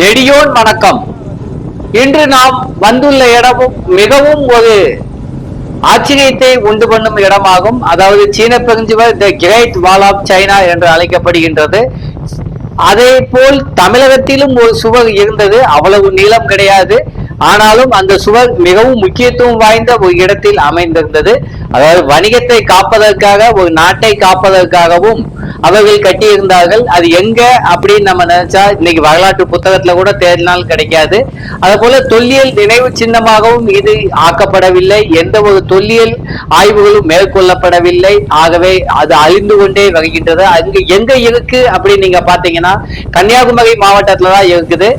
நெடியோன் வணக்கம். இன்று நாம் வந்துள்ள இடமும் மிகவும் ஒரு ஆச்சரியத்தை உண்டு பண்ணும் இடமாகும். அதாவது சீன பெருஞ்சுவர் the great wall of China என்று அழைக்கப்படுகின்றது. அதே போல் தமிழகத்திலும் ஒரு சுவர் இருந்தது. அவ்வளவு நீளம் கிடையாது. ஆனாலும் அந்த சுவர் மிகவும் முக்கியத்துவம் வாய்ந்த ஒரு இடத்தில் அமைந்திருந்தது. அதாவது வணிகத்தை காப்பதற்காக ஒரு நாட்டை காப்பதற்காகவும் அவர்கள் கட்டியிருந்தார்கள். அது எங்க அப்படின்னு நம்ம நினைச்சா இன்னைக்கு வரலாற்று புத்தகத்துல கூட தேடினால் கிடைக்காது. அதே போல தொல்லியல் நினைவு சின்னமாகவும் இது ஆக்கப்படவில்லை. எந்த ஒரு தொல்லியல் ஆய்வுகளும் மேற்கொள்ளப்படவில்லை. ஆகவே அது அழிந்து கொண்டே வருகின்றது அங்கு எங்க இருக்கு அப்படின்னு நீங்க பாத்தீங்கன்னா கன்னியாகுமரி மாவட்டத்துல தான் இருக்குது.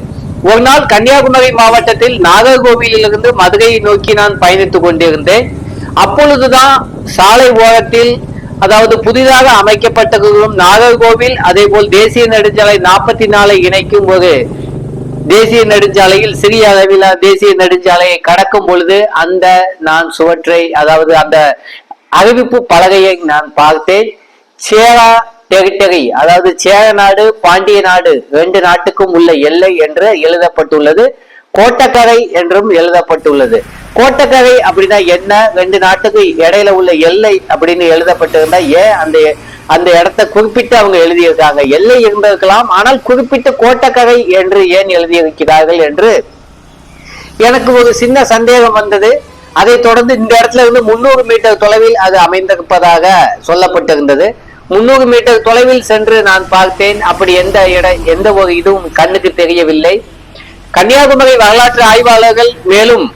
ஒரு நாள் கன்னியாகுமரி மாவட்டத்தில் நாகர்கோவிலிருந்து மதுரையை நோக்கி நான் பயணித்துக் கொண்டிருந்தேன். அப்பொழுதுதான் சாலை ஓரத்தில் அதாவது புதிதாக அமைக்கப்பட்டதும் நாகர்கோவில் அதே போல் தேசிய நெடுஞ்சாலை நாற்பத்தி நாலை இணைக்கும் போது தேசிய நெடுஞ்சாலையில் சிறிய அளவில் தேசிய நெடுஞ்சாலையை கடக்கும் பொழுது அந்த நான் சுவற்றை அதாவது அந்த அறிவிப்பு பலகையை நான் பார்த்தேன். சேரா டெகை அதாவது சேர நாடு பாண்டிய நாடு ரெண்டு நாட்டுக்கும் உள்ள எல்லை என்று எழுதப்பட்டுள்ளது. கோட்டக்கரை என்றும் எழுதப்பட்டுள்ளது. கோட்டக்கரை அப்படின்னா என்ன? ரெண்டு நாட்டுக்கு இடையில உள்ள எல்லை அப்படின்னு எழுதப்பட்டிருந்தா ஏன் அந்த அந்த இடத்தை குறிப்பிட்டு அவங்க எழுதியிருக்காங்க? எல்லை இருந்திருக்கலாம் ஆனால் குறிப்பிட்டு கோட்டக்கரை என்று ஏன் எழுதியிருக்கிறார்கள் என்று எனக்கு ஒரு சின்ன சந்தேகம் வந்தது. அதை தொடர்ந்து இந்த இடத்துல இருந்து முன்னூறு மீட்டர் தொலைவில் அது அமைந்திருப்பதாக சொல்லப்பட்டிருந்தது. முன்னூறு மீட்டர் தொலைவில் சென்று நான் பார்த்தேன். அப்படி எந்த இட எந்த ஒரு இதுவும் கண்ணுக்கு தெரியவில்லை. கன்னியாகுமரி வரலாற்று ஆய்வாளர்கள் மேலும்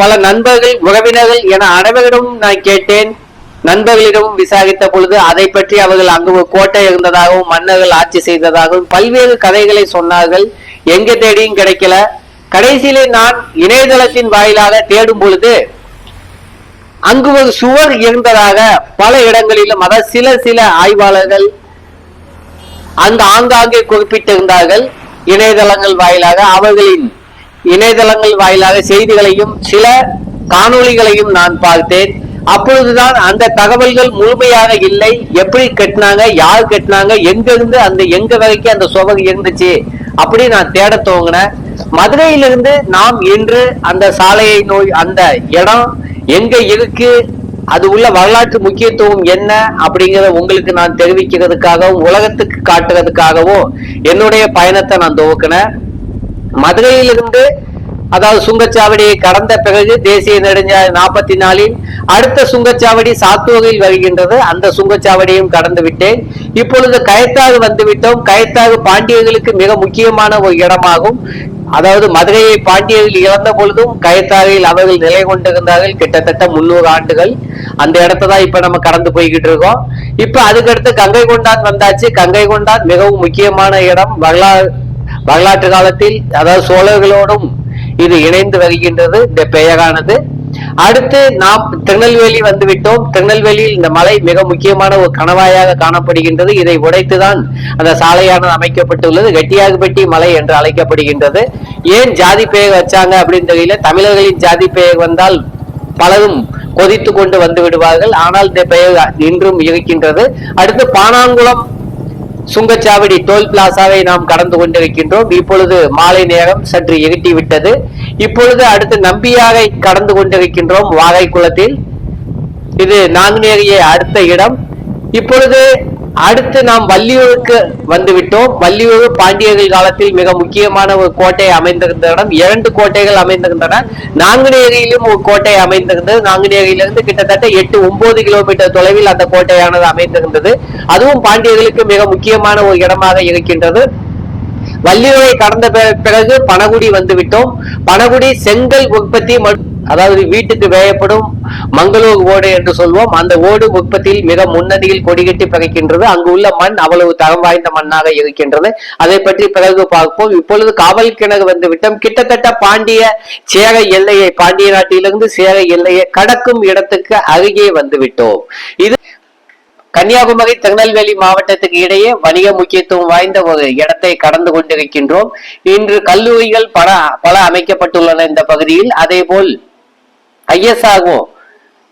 பல நண்பர்கள் உறவினர்கள் என அனைவரிடமும் நான் கேட்டேன். நண்பர்களிடமும் விசாரித்த பொழுது அதை பற்றி அவர்கள் அங்கு ஒரு கோட்டை இருந்ததாகவும் மன்னர்கள் ஆட்சி செய்ததாகவும் பல்வேறு கதைகளை சொன்னார்கள். எங்க தேடியும் கிடைக்கல. கடைசியிலே நான் இணையதளத்தின் வாயிலாக தேடும் பொழுது அங்கு ஒரு சுவர் இருந்ததாக பல இடங்களிலும் அதாவது சில சில ஆய்வாளர்கள் அந்த ஆங்காங்கே குறிப்பிட்டிருந்தார்கள். இணையதளங்கள் வாயிலாக அவர்களின் இணையதளங்கள் வாயிலாக செய்திகளையும் சில காணொளிகளையும் நான் பார்த்தேன். அப்பொழுதுதான் அந்த தகவல்கள் முழுமையாக இல்லை. எப்படி கட்டினாங்க யார் கட்டினாங்க எங்க இருந்து அந்த எங்க வரைக்கும் அந்த சுவர் இருந்துச்சு அப்படி நான் தேட துவங்கினேன். மதுரையிலிருந்து நாம் இன்று அந்த சாலையை நோய் அந்த இடம் எங்க இருக்கு அது உள்ள வரலாற்று முக்கியத்துவம் என்ன அப்படிங்கறத உங்களுக்கு நான் தெரிவிக்கிறதுக்காகவும் உலகத்துக்கு காட்டுறதுக்காகவும் என்னுடைய பயணத்தை நான் துவக்கினேன். மதுரையிலிருந்து அதாவது சுங்கச்சாவடியை கடந்த பிறகு தேசிய நெடுஞ்சாலை நாற்பத்தி நாலில் அடுத்த சுங்கச்சாவடி சாத்தூரில் வருகின்றது. அந்த சுங்கச்சாவடியும் கடந்து விட்டேன். இப்பொழுது கயத்தாறு வந்து விட்டோம் கயத்தாறு பாண்டியர்களுக்கு மிக முக்கியமான ஒரு இடமாகும். அதாவது மதுரையை பாண்டியர்கள் இழந்த பொழுதும் கயத்தாறில் அவர்கள் நிலை கொண்டிருந்தார்கள் கிட்டத்தட்ட முன்னூறு ஆண்டுகள். அந்த இடத்தை தான் இப்ப நம்ம கடந்து போய்கிட்டு இருக்கோம். இப்ப அதுக்கடுத்து கங்கை கொண்டான் வந்தாச்சு. கங்கை கொண்டான் மிகவும் முக்கியமான இடம். வரலாறு வரலாற்று காலத்தில் அதாவது சோழர்களோடும் இது இணைந்து வருகின்றது. இந்த பெயரானது. அடுத்து நாம் திருநெல்வேலி வந்து விட்டோம் திருநெல்வேலியில் இந்த மலை மிக முக்கியமான ஒரு கணவாயாக காணப்படுகின்றது. இதை உடைத்துதான் அந்த சாலையானது அமைக்கப்பட்டுள்ளது. கெட்டியாகுபெட்டி மலை என்று அழைக்கப்படுகின்றது. ஏன் ஜாதி பெயர் வச்சாங்க அப்படின்னு தெரியல தமிழர்களின் ஜாதி பெயர் வந்தால் பலரும் கொதித்து கொண்டு வந்து விடுவார்கள். ஆனால் இந்த பெயர் இன்றும் இருக்கின்றது. அடுத்து பானாங்குளம் சுங்கச்சாவடி டோல் பிளாசாவை நாம் கடந்து கொண்டிருக்கின்றோம். இப்பொழுது மாலை நேரம் சற்று இருட்டி விட்டது இப்பொழுது அடுத்து நம்பியாக கடந்து கொண்டிருக்கின்றோம். வாகை குளத்தில். இது நாங்குநேரியை அடுத்த இடம். இப்பொழுது அடுத்து நாம் வள்ளியூருக்கு வந்துவிட்டோம். வள்ளியூர் பாண்டியர்கள் காலத்தில் மிக முக்கியமான ஒரு கோட்டை அமைந்திருந்த இடம் இரண்டு கோட்டைகள் அமைந்திருந்தன. நாங்குநேரியிலும் ஒரு கோட்டை அமைந்திருந்தது. நாங்குநேரியிலிருந்து கிட்டத்தட்ட எட்டு ஒன்பது கிலோமீட்டர் தொலைவில் அந்த கோட்டையானது அமைந்திருந்தது. அதுவும் பாண்டியர்களுக்கு மிக முக்கியமான ஒரு இடமாக இருக்கின்றது. வள்ளியூரை கடந்த பிற- பிறகு பனகுடி வந்துவிட்டோம். பனகுடி செங்கல் உற்பத்தி அதாவது வீட்டுக்கு வேயப்படும் மங்களூர் ஓடு என்று சொல்வோம். அந்த ஓடு உற்பத்தியில் மிக முன்னணியில் கொடிகட்டி பிறக்கின்றது அங்கு உள்ள மண் அவ்வளவு தரம் வாய்ந்த மண்ணாக இருக்கின்றது. அதை பற்றி பிறகு பார்ப்போம். இப்பொழுது காவல் கிணறு வந்து விட்டோம் கிட்டத்தட்ட பாண்டிய சேர எல்லையை பாண்டிய நாட்டிலிருந்து சேர எல்லையை கடக்கும் இடத்துக்கு அருகே வந்து விட்டோம் இது கன்னியாகுமரி திருநெல்வேலி மாவட்டத்துக்கு இடையே வணிக முக்கியத்துவம் வாய்ந்த ஒரு இடத்தை கடந்து கொண்டிருக்கின்றோம். இன்று கல்லூரிகள் பல பல அமைக்கப்பட்டுள்ளன இந்த பகுதியில். அதே போல் ஐஎஸ்ஆகும்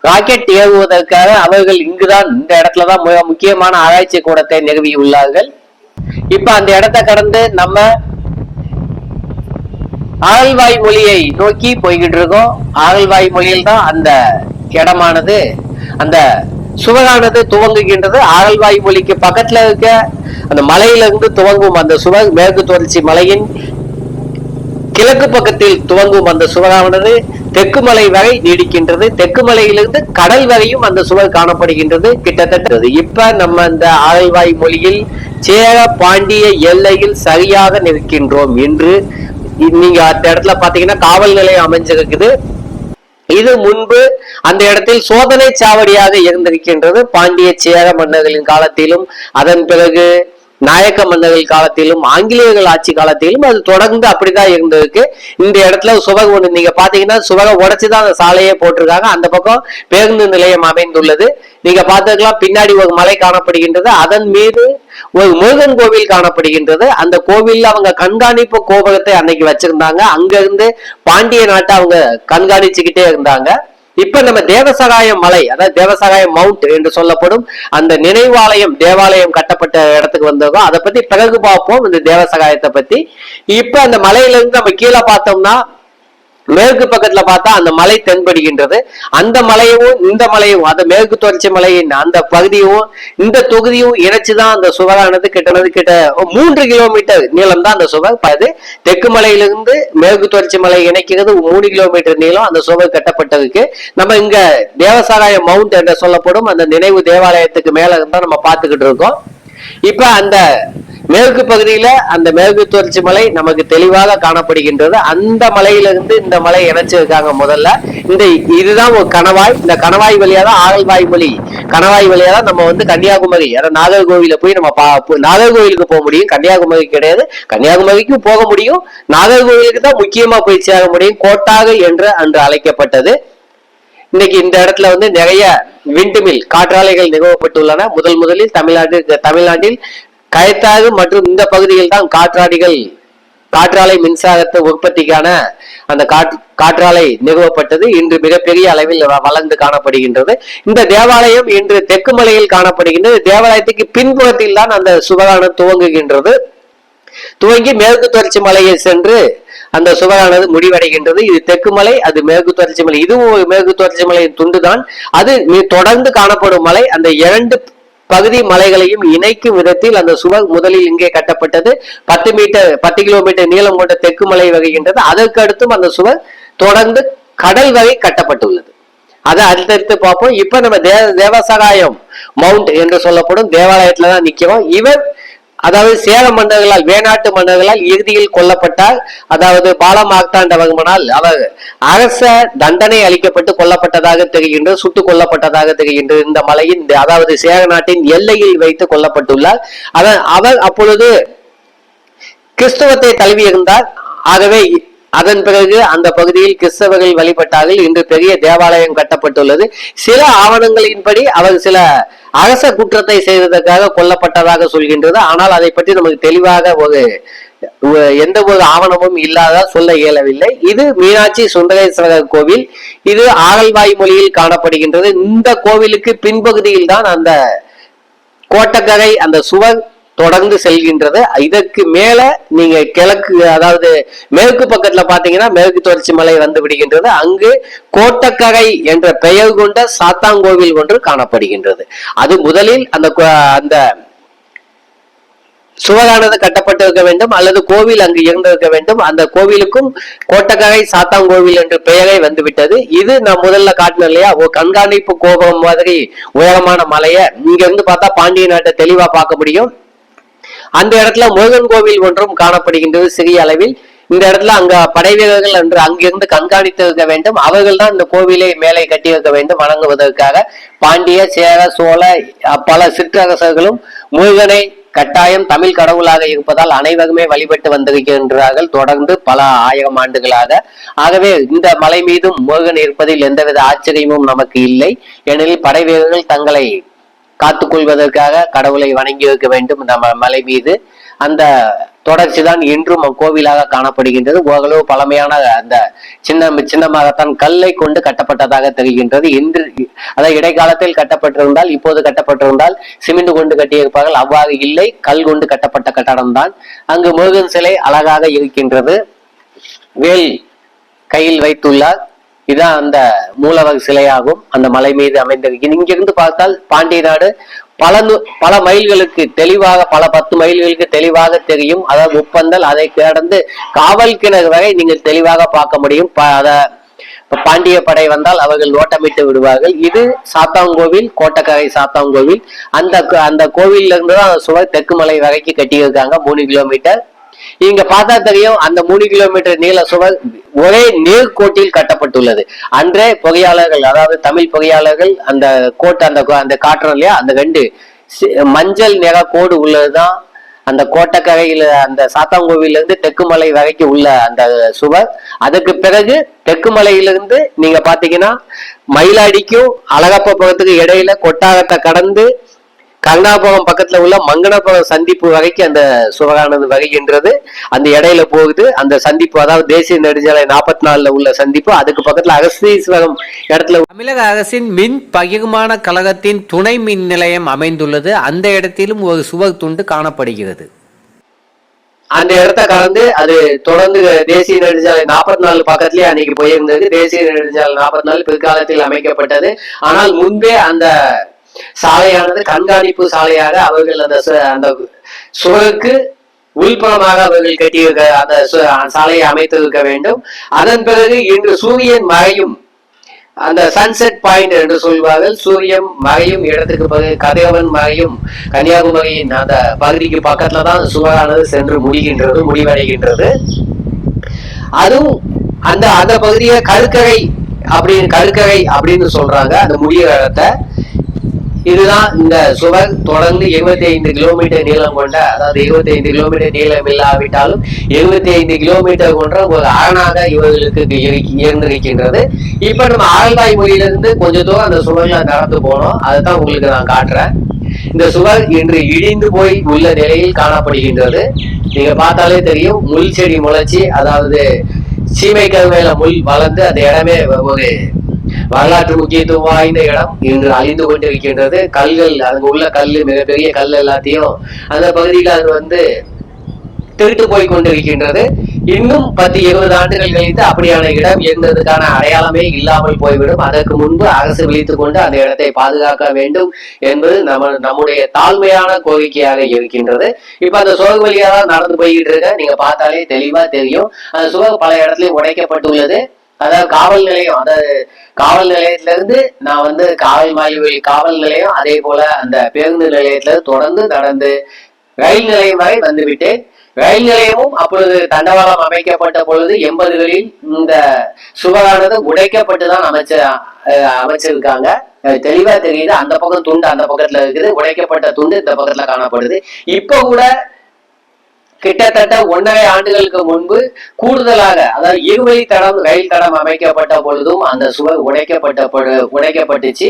ராக்கெட் ஏவுவதற்காக அவர்கள் இங்குதான் இந்த இடத்துலதான் மிக முக்கியமான ஆராய்ச்சி கூடத்தை நிறுவியுள்ளார்கள். இப்ப அந்த இடத்தை கடந்து நம்ம ஆகல்வாய் மொழியை நோக்கி போய்கிட்டு இருக்கோம். ஆகல்வாய் மொழியில் தான் அந்த இடமானது அந்த சுவரானது துவங்குகின்றது. ஆழ்வாய் மொழிக்கு பக்கத்துல இருக்க அந்த மலையிலிருந்து துவங்கும் அந்த சுவர் மேற்கு தொடர்ச்சி மலையின் கிழக்கு பக்கத்தில் துவங்கும் அந்த சுவரானது தெற்கு மலை வரை நீடிக்கின்றது. தெற்கு மலையிலிருந்து கடல் வரையும் அந்த சுவர் காணப்படுகின்றது. கிட்டத்தட்ட இப்ப நம்ம இந்த ஆழ்வாய் மொழியில் சேர பாண்டிய எல்லையில் சரியாக நிற்கின்றோம். என்று நீங்க அந்த இடத்துல பாத்தீங்கன்னா காவல் நிலையம் அமைஞ்சிருக்குது. இது முன்பு அந்த இடத்தில் சோதனை சாவடியாக இருந்திருக்கின்றது. பாண்டிய சேர மன்னர்களின் காலத்திலும் அதன் பிறகு நாயக்க மன்னர்கள் காலத்திலும் ஆங்கிலேயர்கள் ஆட்சி காலத்திலும் அது தொடர்ந்து அப்படிதான் இருந்திருக்கு. இந்த இடத்துல சுவக ஒன்று நீங்க பாத்தீங்கன்னா சுவக உடைச்சுதான் அந்த சாலையே போட்டிருக்காங்க. அந்த பக்கம் பேருந்து நிலையம் அமைந்துள்ளது. நீங்க பார்த்துக்கலாம் பின்னாடி ஒரு மலை காணப்படுகின்றது. அதன் மீது ஒரு முருகன் கோவில் காணப்படுகின்றது. அந்த கோவில்ல அவங்க கண்காணிப்பு கோபுரத்தை அன்னைக்கு வச்சிருந்தாங்க. அங்க இருந்து பாண்டிய நாட்டை அவங்க கண்காணிச்சுக்கிட்டே இருந்தாங்க. இப்ப நம்ம தேவசகாயம் மலை அதாவது தேவசகாயம் மவுண்ட் என்று சொல்லப்படும் அந்த நினைவாலயம் தேவாலயம் கட்டப்பட்ட இடத்துக்கு வந்ததோ அதை பத்தி பிறகு பார்ப்போம் இந்த தேவசகாயத்தை பத்தி. இப்ப அந்த மலையில இருந்து நம்ம கீழே பார்த்தோம்னா மேற்கு பக்கத்துல பார்த்தா அந்த மலை தென்படுகின்றது. அந்த மலையவும் இந்த மலையும் அந்த மேற்கு தொடர்ச்சி மலையின் அந்த பகுதியும் இந்த தொகுதியும் இணைச்சுதான் அந்த சுவரானது கிட்டனது கிட்ட மூன்று கிலோமீட்டர் நீளம் தான் அந்த சுவர். அது தெற்கு மலையிலிருந்து மேற்கு தொடர்ச்சி மலை இணைக்கிறது. மூணு கிலோமீட்டர் நீளம் அந்த சுவர் கட்டப்பட்டதுக்கு. நம்ம இங்க தேவசாராய மவுண்ட் என்று சொல்லப்படும் அந்த நினைவு தேவாலயத்துக்கு மேல தான் நம்ம பார்த்துக்கிட்டு இருக்கோம். இப்ப அந்த மேற்கு பகுதியில அந்த மேற்கு தொடர்ச்சி மலை நமக்கு தெளிவாக காணப்படுகின்றது. அந்த மலையிலிருந்து இந்த மலை இணைச்சிருக்காங்க முதல்ல. இந்த இதுதான் ஒரு கணவாய். இந்த கணவாய் வழியா தான் ஆகல்வாய் மொழி. கணவாய் வழியா தான் நம்ம வந்து கன்னியாகுமரி. அதாவது நாகர்கோவில போய் நம்ம பா நாகர்கோவிலுக்கு போக முடியும். கன்னியாகுமரி கிடையாது. கன்னியாகுமரிக்கும் போக முடியும். நாகர்கோவிலுக்கு தான் முக்கியமா போய் சேர முடியும். கோட்டாக என்று அன்று அழைக்கப்பட்டது. இன்னைக்கு இந்த இடத்துல வந்து நிறைய விண்டுமில் காற்றாலைகள் நிறுவப்பட்டுள்ளன. முதல் முதலில் தமிழ்நாடு தமிழ்நாட்டில் கயத்தாறு மற்றும் இந்த பகுதியில் தான் காற்றாடிகள் காற்றாலை மின்சாரத்தை உற்பத்திக்கான அந்த காற்று காற்றாலை நிறுவப்பட்டது. இன்று மிகப்பெரிய அளவில் வளர்ந்து காணப்படுகின்றது. இந்த தேவாலயம் இன்று தெற்கு மலையில் காணப்படுகின்றது. தேவாலயத்துக்கு பின்புறத்தில் தான் அந்த சுவரானது துவங்குகின்றது. துவங்கி மேற்கு தொடர்ச்சி மலையை சென்று அந்த சுவரானது முடிவடைகின்றது. இது தெற்கு மலை அது மேற்கு தொடர்ச்சி மலை. இதுவும் மேற்கு தொடர்ச்சி மலையின் துண்டுதான். அது தொடர்ந்து காணப்படும் மலை. அந்த இரண்டு பகுதி மலைகளையும் இணைக்கும் விதத்தில் அந்த சுவர் முதலில் இங்கே கட்டப்பட்டது. பத்து மீட்டர் பத்து கிலோமீட்டர் நீளம் கொண்ட தெற்கு மலை வகைகின்றது அதற்கு அடுத்தும் அந்த சுவர் தொடர்ந்து கடல் வகை கட்டப்பட்டுள்ளது. அதை அடுத்தடுத்து பார்ப்போம். இப்ப நம்ம தே தேவசகாயம் மவுண்ட் என்று சொல்லப்படும் தேவாலயத்துல தான் நிக்கிறோம். இவர் அதாவது சேர மன்னர்களால் வேணாட்டு மன்னர்களால் இறுதியில் கொல்லப்பட்டார் அதாவது பாலமார்த்தாண்டவர்மனால் அவர் அரச தண்டனை அளிக்கப்பட்டு கொல்லப்பட்டதாக தெரிகின்றது சுட்டுக் கொல்லப்பட்டதாக தெரிகின்றது இந்த மலையின் அதாவது சேர நாட்டின் எல்லையில் வைத்து கொல்லப்பட்டுள்ளார். அதன் அவர் அப்பொழுது கிறிஸ்துவத்தை தழுவி இருந்தார். ஆகவே அதன் பிறகு அந்த பகுதியில் கிறிஸ்தவர்கள் வழிபட்டார்கள். இன்று பெரிய தேவாலயம் கட்டப்பட்டுள்ளது. சில ஆவணங்களின்படி அவர் சில அரச குற்றத்தை செய்ததற்காக கொல்லப்பட்டதாக சொல்கின்றது. ஆனால் அதை பற்றி நமக்கு தெளிவாக ஒரு எந்த ஒரு ஆவணமும் இல்லாத சொல்ல இயலவில்லை. இது மீனாட்சி சுந்தரேஸ்வரர் கோவில். இது ஆகல்வாய் மொழியில் காணப்படுகின்றது. இந்த கோவிலுக்கு பின்பகுதியில் தான் அந்த கோட்டக்கரை அந்த சுவர் தொடர்ந்து செல்கின்றது. இதற்கு மேல நீங்க கிழக்கு அதாவது மேற்கு பக்கத்துல பாத்தீங்கன்னா மேற்கு தொடர்ச்சி மலை வந்து விடுகின்றது. அங்கு கோட்டக்கரை என்ற பெயர் கொண்ட சாத்தாங்கோவில் ஒன்று காணப்படுகின்றது. அது முதலில் அந்த கோ- அந்த சுவரானது கட்டப்பட்டிருக்க வேண்டும் அல்லது கோவில் அங்கு இருந்திருக்க வேண்டும். அந்த கோவிலுக்கும் கோட்டக்கரை சாத்தாங்கோவில் என்ற பெயரை வந்துவிட்டது. இது நான் முதல்ல காட்டினேன் இல்லையா? ஒரு கண்காணிப்பு கோபுரம் மாதிரி உயரமான மலையை இங்க இருந்து பார்த்தா பாண்டிய நாட்டை தெளிவா பார்க்க முடியும். அந்த இடத்துல முருகன் கோவில் ஒன்றும் காணப்படுகின்றது சிறிய அளவில். இந்த இடத்துல அங்க படை வீரர்கள் என்று அங்கிருந்து கண்காணித்து இருக்க வேண்டும். அவர்கள் தான் இந்த கோவிலை மேலே கட்டி வைக்க வேண்டும் வணங்குவதற்காக. பாண்டிய சேர சோழ பல சிற்றரசர்களும் முருகனை கட்டாயம் தமிழ் கடவுளாக இருப்பதால் அனைவருமே வழிபட்டு வந்திருக்கின்றார்கள் தொடர்ந்து பல ஆயிரம் ஆண்டுகளாக. ஆகவே இந்த மலை மீதும் முருகன் இருப்பதில் எந்தவித ஆச்சரியமும் நமக்கு இல்லை. ஏனெனில் படை வீரர்கள் தங்களை காத்துக்கொள்வதற்காக கடவுளை வணங்கி வைக்க வேண்டும் இந்த மலை மீது. அந்த தொடர்ச்சி தான் இன்றும் கோவிலாக காணப்படுகின்றது. ஓரளவு பழமையான அந்த சின்ன சின்னமாகத்தான் கல்லை கொண்டு கட்டப்பட்டதாக தெரிகின்றது. இன்று அதாவது இடைக்காலத்தில் கட்டப்பட்டிருந்தால் இப்போது கட்டப்பட்டிருந்தால் சிமெண்ட் கொண்டு கட்டியிருப்பார்கள். அவ்வாறு இல்லை. கல் கொண்டு கட்டப்பட்ட கட்டடம் தான் அங்கு முருகன் சிலை அழகாக இருக்கின்றது. வேல் கையில் வைத்துள்ளார். இதான் அந்த மூலவர் சிலையாகும் அந்த மலை மீது அமைந்திருக்கு. இங்கிருந்து பார்த்தால் பாண்டிய நாடு பல நூ- பல மைல்களுக்கு தெளிவாக பல பத்து மைல்களுக்கு தெளிவாக தெரியும். அதாவது முப்பந்தல் அதை கடந்து காவல் கிணறு வரை நீங்கள் தெளிவாக பார்க்க முடியும். ப- பாண்டிய படை வந்தால் அவர்கள் ஓட்டமிட்டு விடுவார்கள். இது சாத்தாங்கோவில் கோட்டக்கரை சாத்தாங்கோவில் அந்த கோ- அந்த கோவில்ல இருந்து தான் சுவர் தெற்கு மலை வரைக்கும் கட்டியிருக்காங்க. மூணு கிலோமீட்டர். இங்க பார்த்தா தெரியும் அந்த மூணு கிலோமீட்டர் நீள சுவர் ஒரே நேர்கோட்டில் கட்டப்பட்டுள்ளது. அன்றே பொறியாளர்கள் அதாவது தமிழ் பொறியாளர்கள் அந்த கோட்டை அந்த அந்த காட்டுறோம் இல்லையா அந்த ரெண்டு மஞ்சள் நிற கோடு உள்ளதுதான். அந்த கோட்டக்கரையில அந்த சாத்தாங்கோவில இருந்து தெற்கு மலை வரைக்கும் உள்ள அந்த சுவர். அதுக்கு பிறகு தெற்கு மலையிலிருந்து நீங்க பாத்தீங்கன்னா மயிலாடிக்கும் அழகப்பபுரத்துக்கு இடையில கொட்டாரத்தை கடந்து கருணாபுரம் பக்கத்துல உள்ள மங்கனபுரம் சந்திப்பு வரைக்கும் அந்த சுவரானது வருகின்றது அந்த இடையில போகுது. அந்த சந்திப்பு அதாவது தேசிய நெடுஞ்சாலை நாற்பத்தி நாலுல உள்ள சந்திப்பு. அதுக்கு பக்கத்துல அகஸ்தீஸ்வரம் இடத்துல தமிழக அரசின் மின் பகிர்மான கழகத்தின் துணை மின் நிலையம் அமைந்துள்ளது. அந்த இடத்திலும் ஒரு சுவர் துண்டு காணப்படுகிறது. அந்த இடத்த கடந்து அது தொடர்ந்து தேசிய நெடுஞ்சாலை நாற்பத்தி நாலு பக்கத்துலயே அன்னைக்கு போயிருந்தது. தேசிய நெடுஞ்சாலை நாற்பத்தி நாலு பிற்காலத்தில் அமைக்கப்பட்டது. ஆனால் முன்பே அந்த சாலையானது கண்காணிப்பு சாலையாக அவர்கள் அந்த அந்த சுவருக்கு உள்புறமாக அவர்கள் கட்டியிருக்க அந்த சு- சாலையை அமைத்திருக்க வேண்டும். அதன் பிறகு இன்று சூரியன் மறையும். அந்த சன்செட் பாயிண்ட் என்று சொல்வார்கள். சூரியன் மறையும் இடத்துக்கு பிறகு கதிரவன் மறையும். கன்னியாகுமரியின் அந்த பகுதிக்கு பக்கத்துல தான் சுவரானது சென்று முடிகின்றது முடிவடைகின்றது. அதுவும் அந்த அந்த பகுதியை கருக்கரை அப்படின்னு கருக்கரை அப்படின்னு சொல்றாங்க. அந்த முடிகிற இடத்தை இதுதான் இந்த சுவர் தொடர்ந்து 75 ஐந்து கிலோமீட்டர் நீளம் கொண்ட அதாவது 25 ஐந்து கிலோமீட்டர் நீளம் இல்லாவிட்டாலும் 75 ஐந்து கிலோமீட்டர் கொண்ட ஒரு அரணாக இவர்களுக்கு இருந்திருக்கின்றது இப்ப நம்ம ஆழ்வாய் மொழியிலிருந்து கொஞ்ச தூரம் அந்த சுவர்ல நடந்து போனோம். அதுதான் உங்களுக்கு நான் காட்டுறேன். இந்த சுவர் இன்று இடிந்து போய் உள்ள நிலையில் காணப்படுகின்றது. நீங்க பார்த்தாலே தெரியும் முள் செடி முளைச்சி அதாவது சீமை மேல முள் வளர்ந்து அந்த இடமே ஒரு வரலாற்று முக்கியத்துவம் வாய்ந்த இடம் இன்று அழிந்து கொண்டிருக்கின்றது. கல்கள் அங்க உள்ள கல் மிகப்பெரிய கல் எல்லாத்தையும் அந்த பகுதியில் அது வந்து திருட்டு போய் கொண்டிருக்கின்றது. இன்னும் பத்து இருபது ஆண்டுகள் கழித்து அப்படியான இடம் இருந்ததுக்கான அடையாளமே இல்லாமல் போய்விடும். அதற்கு முன்பு அரசு விழித்துக் கொண்டு அந்த இடத்தை பாதுகாக்க வேண்டும் என்பது நம்ம நம்முடைய தாழ்மையான கோரிக்கையாக இருக்கின்றது. இப்ப அந்த சோக வழியா தான் நடந்து போய்கிட்டு இருக்க. நீங்க பார்த்தாலே தெளிவா தெரியும். அந்த சுவர் பல இடத்துலயும் உடைக்கப்பட்டுள்ளது. அதாவது காவல் நிலையம் அதாவது காவல் நிலையத்துல இருந்து நான் வந்து காவல் மாயவழி காவல் நிலையம் அதே போல அந்த பேருந்து நிலையத்துல தொடர்ந்து நடந்து ரயில் நிலையம் வரை வந்துவிட்டேன். ரயில் நிலையமும் அப்பொழுது தண்டவாளம் அமைக்கப்பட்ட பொழுது எண்பதுகளில் இந்த சுவரானது உடைக்கப்பட்டுதான் அமைச்ச அமைச்சிருக்காங்க. தெளிவா தெரியுது. அந்த பக்கம் துண்டு அந்த பக்கத்துல இருக்குது. உடைக்கப்பட்ட துண்டு இந்த பக்கத்துல காணப்படுது. இப்ப கூட கிட்டத்தட்ட ஒன்றரை ஆண்டுகளுக்கு முன்பு கூடுதலாக அதாவது இருவழி தடம் ரயில் தடம் அமைக்கப்பட்ட பொழுதும் அந்த சுவர் உடைக்கப்பட்ட உடைக்கப்பட்டுச்சு.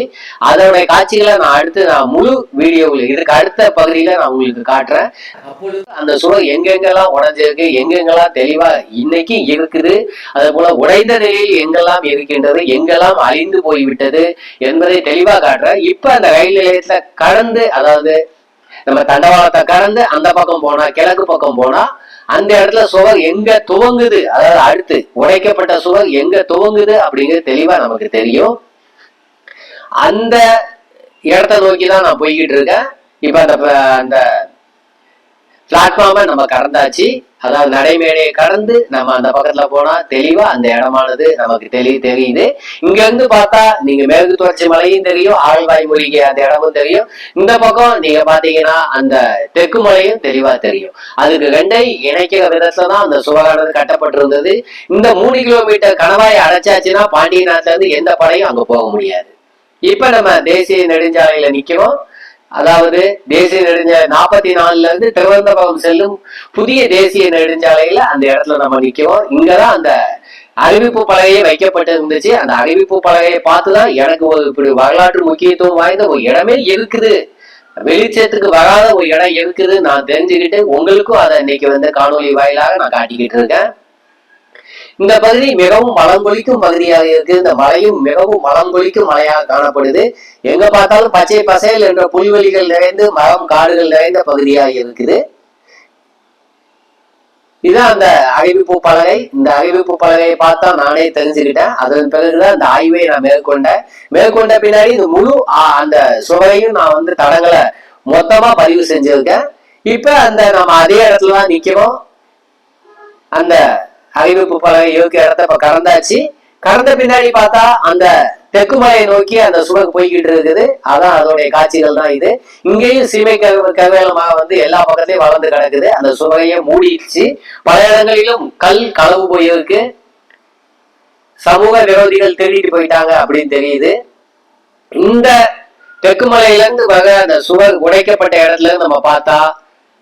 அதனுடைய காட்சிகளை நான் அடுத்து நான் முழு வீடியோவில் இதுக்கு அடுத்த பகுதியில நான் உங்களுக்கு காட்டுறேன். அப்பொழுது அந்த சுவர் எங்கெங்கெல்லாம் உடைஞ்சிருக்கு எங்கெங்கெல்லாம் தெளிவா இன்னைக்கு இருக்குது அதே போல உடைந்த நிலையில் எங்கெல்லாம் இருக்கின்றது எங்கெல்லாம் அழிந்து போய்விட்டது என்பதை தெளிவா காட்டுறேன். இப்ப அந்த ரயில் நிலையத்துல கடந்து அதாவது நம்ம தண்டவாளத்தை கடந்து அந்த பக்கம் போனா கிழக்கு பக்கம் போனா அந்த இடத்துல சுவர் எங்க துவங்குது? அதாவது அடுத்து உடைக்கப்பட்ட சுவர் எங்க துவங்குது அப்படிங்கிறது தெளிவா நமக்கு தெரியும். அந்த இடத்த நோக்கி தான் நான் போய்கிட்டு இருக்கேன். இப்ப அந்த அந்த பிளாட்ஃபார்மை நம்ம கடந்தாச்சு. அதாவது நடைமேடையை கடந்து நம்ம அந்த பக்கத்துல போனா தெளிவா அந்த இடமானது நமக்கு தெளி தெரியுது. இங்க இருந்து பார்த்தா நீங்க மேற்கு தொடர்ச்சி மலையும் தெரியும் ஆழ்வாய் மூலிகை அந்த இடமும் தெரியும். இந்த பக்கம் நீங்க பாத்தீங்கன்னா அந்த தெற்கு மலையும் தெளிவா தெரியும். அதுக்கு ரெண்டை இணைக்கிற விதத்துல தான் அந்த சுவரானது கட்டப்பட்டிருந்தது. இந்த மூணு கிலோமீட்டர் கணவாய் அடைச்சாச்சுன்னா பாண்டிய நாட்டுல இருந்து எந்த படையும் அங்க போக முடியாது. இப்ப நம்ம தேசிய நெடுஞ்சாலையில நிக்கிறோம். அதாவது தேசிய நெடுஞ்சாலை நாற்பத்தி நாலுல இருந்து திருவனந்தபுரம் செல்லும் புதிய தேசிய நெடுஞ்சாலையில அந்த இடத்துல நம்ம நிக்கிறோம் இங்கதான் அந்த அறிவிப்பு பலகையே வைக்கப்பட்டு இருந்துச்சு. அந்த அறிவிப்பு பலகையை பார்த்துதான் எனக்கு ஒரு இப்படி வரலாற்று முக்கியத்துவம் வாய்ந்த ஒரு இடமே இருக்குது. வெளிச்சத்துக்கு வராத ஒரு இடம் இருக்குது நான் தெரிஞ்சுக்கிட்டு உங்களுக்கும் அதை இன்னைக்கு வந்து காணொளி வாயிலாக நான் காட்டிக்கிட்டு இருக்கேன். இந்த பகுதி மிகவும் வளம் கொளிக்கும் பகுதியாக இருக்கு. இந்த மலையும் மிகவும் வளம் கொளிக்கும் மலையாக காணப்படுது. எங்க பார்த்தாலும் பச்சை பசையல் என்ற புல்வெளிகள் நிறைந்து மரம் காடுகள் நிறைந்த பகுதியாக இருக்குது. இதுதான் அந்த அறிவிப்பு பலகை இந்த அறிவிப்பு பலகையை பார்த்தா நானே தெரிஞ்சுக்கிட்டேன். அதன் பிறகுதான் இந்த ஆய்வை நான் மேற்கொண்டேன். மேற்கொண்ட பின்னாடி இந்த முழு அந்த சுவரையும் நான் வந்து தடங்களை மொத்தமா பதிவு செஞ்சிருக்கேன். இப்ப அந்த நம்ம அதே இடத்துல தான் நிக்கிறோம். அந்த அறிவிப்பு பலகை இருக்கிற இடத்த இப்ப கடந்தாச்சு கடந்த பின்னாடி பார்த்தா அந்த தெற்கு மலையை நோக்கி அந்த சுவர் போய்கிட்டு இருக்குது. அதான் அதோடைய காட்சிகள் தான் இது. இங்கேயும் சீமை கவேலமாக வந்து எல்லா பக்கத்தையும் வளர்ந்து கிடக்குது. அந்த சுவையை மூடிடுச்சு. பல இடங்களிலும் கல் களவு போயிருக்கு. சமூக விரோதிகள் தேடிட்டு போயிட்டாங்க அப்படின்னு தெரியுது. இந்த தெற்கு மலையில இருந்து வர அந்த சுவர் உடைக்கப்பட்ட இடத்துல இருந்து நம்ம பார்த்தா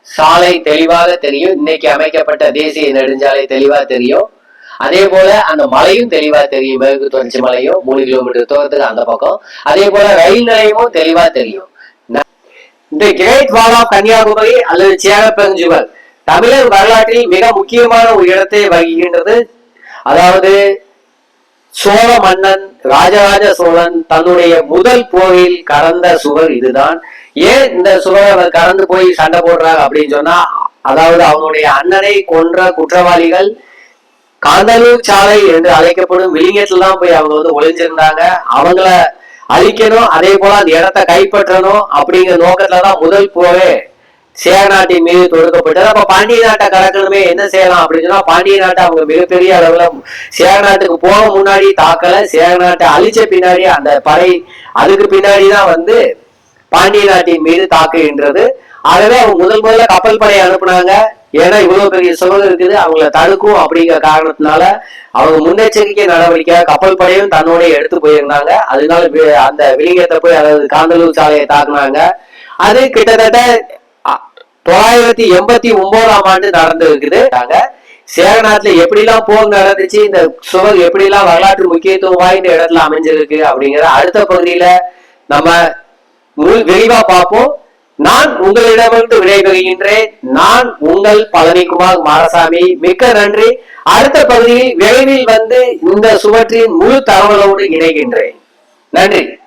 சாலை தெளிவாக தெரியும். இன்னைக்கு அமைக்கப்பட்ட தேசிய நெடுஞ்சாலை தெளிவா தெரியும். அதே போல அந்த மலையும் தெளிவா தெரியும். மேற்கு தொடர்ச்சி மலையும் மூணு கிலோமீட்டர் தூரத்துக்கு அந்த பக்கம். அதே போல ரயில் நிலையமும் தெளிவா தெரியும். இந்த கிரேட் வால் ஆஃப் கன்னியாகுமரி அல்லது சேரப்பெருஞ்சுவர் தமிழர் வரலாற்றில் மிக முக்கியமான ஒரு இடத்தை வகிக்கின்றது. அதாவது சோழ மன்னன் ராஜராஜ சோழன் தன்னுடைய முதல் போரில் கடந்த சுவர் இதுதான். ஏன் இந்த சுவரை அவர் போய் சண்டை போடுறாங்க அப்படின்னு சொன்னா அதாவது அவனுடைய அண்ணனை கொன்ற குற்றவாளிகள் காந்தலூர் சாலை என்று அழைக்கப்படும் விளிங்கத்துல தான் போய் அவங்க வந்து ஒளிஞ்சிருந்தாங்க. அவங்கள அழிக்கணும் அதே போல அந்த இடத்த கைப்பற்றணும் அப்படிங்கிற நோக்கத்துலதான் முதல் போவே சேர நாட்டின் மீது தொடுக்கப்பட்டது. அப்ப பாண்டிய நாட்டை கடக்கணுமே என்ன செய்யலாம் அப்படின்னு சொன்னா பாண்டிய நாட்டை அவங்க மிகப்பெரிய அளவுல சேர நாட்டுக்கு போக முன்னாடி தாக்கல சேர நாட்டை அழிச்ச பின்னாடி அந்த படை அதுக்கு பின்னாடிதான் வந்து பாண்டிய நாட்டின் மீது தாக்குகின்றது ஆகவே அவங்க முதல் முதல்ல கப்பல் படையை அனுப்புனாங்க. ஏன்னா இவ்வளவு பெரிய சுவர் இருக்குது. அவங்கள தடுக்கும் அப்படிங்கிற காரணத்தினால அவங்க முன்னெச்சரிக்கை நடவடிக்கை கப்பல் படையும் தன்னோட எடுத்து போயிருந்தாங்க. அதனால அந்த விளிங்கத்தை போய் அதாவது காந்தலூர் சாலையை தாக்குனாங்க. அது கிட்டத்தட்ட தொள்ளாயிரத்தி எண்பத்தி ஒன்பதாம் ஆண்டு நடந்து இருக்குது. சேரநாட்டுல எப்படிலாம் போர் நடந்துச்சு இந்த சுவர் எப்படிலாம் வரலாற்று முக்கியத்துவம் வாய்ந்த இடத்துல அமைஞ்சிருக்கு அப்படிங்கிற அடுத்த பகுதியில நம்ம முழு விரிவா பார்ப்போம். நான் உங்களிடமிருந்து விடைபெறுகின்றேன். நான் உங்கள் பழனிக்குமார் மாரசாமி. மிக்க நன்றி. அடுத்த பகுதியில் விரைவில் வந்து இந்த சுவற்றின் முழு தகவலோடு இணைகின்றேன். நன்றி.